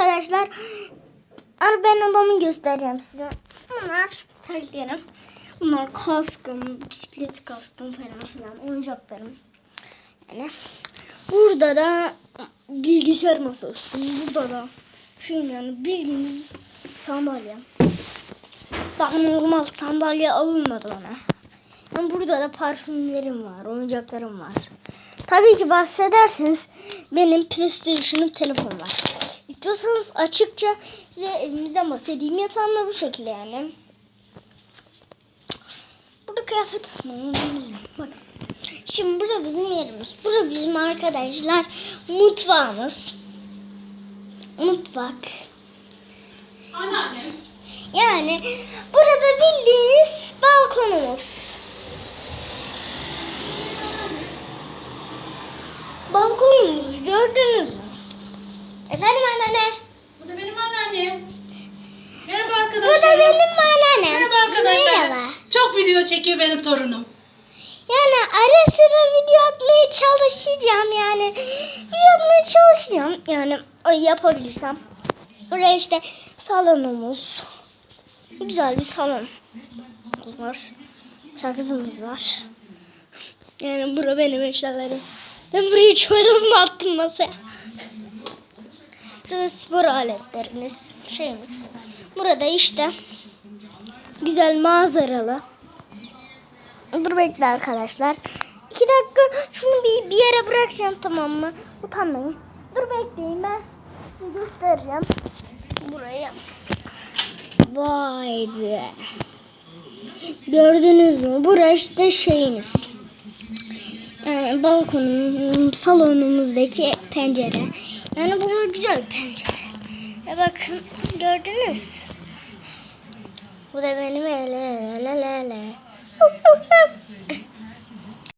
arkadaşlar. Ar ben odamı göstereceğim size. Bunlar terliklerim. Bunlar kaskım, bisiklet kaskım falan filan. Oyuncaklarım. Yani burada da bilgisayar masaüstüm. Burada da şeyim yani bildiğiniz sandalye. Daha normal sandalye alınmadı bana. Yani burada da parfümlerim var, oyuncaklarım var. Tabii ki bahsederseniz benim PlayStation'ım telefon var. İstiyorsanız açıkça size elimizden bahsedeyim. Yatağım bu şekilde yani. Burada kıyafet. Şimdi burada bizim yerimiz. Burada bizim arkadaşlar mutfağımız. Mutfak. Anneannem. Yani burada bildiğiniz balkonumuz. Balkonumuzu gördünüz mü? Efendim anneanne. Bu da benim anneannem. Merhaba Bu arkadaşlar. da benim anneannem. Merhaba arkadaşlar. Merhaba. Çok video çekiyor benim torunum. Yani ara sıra video atmaya çalışacağım yani. Video atmaya çalışacağım yani yapabilirsem. Buraya işte salonumuz. Güzel bir salon var. Sakızımız var. Yani bura benim eşyalarım. Ben buraya çorabımı attım masaya. Spor aletlerimiz, şeyimiz. Burada işte güzel manzaralı. Dur bekle arkadaşlar. İki dakika şunu bir, bir yere bırakacağım tamam mı? Utanmayın. Dur bekleyin ben göstereceğim. Buraya. Vay be. Gördünüz mü? Burası işte şeyimiz. Yani balkonum, salonumuzdaki pencere. Yani burası güzel bir pencere. E bakın gördünüz. Bu da benim ele.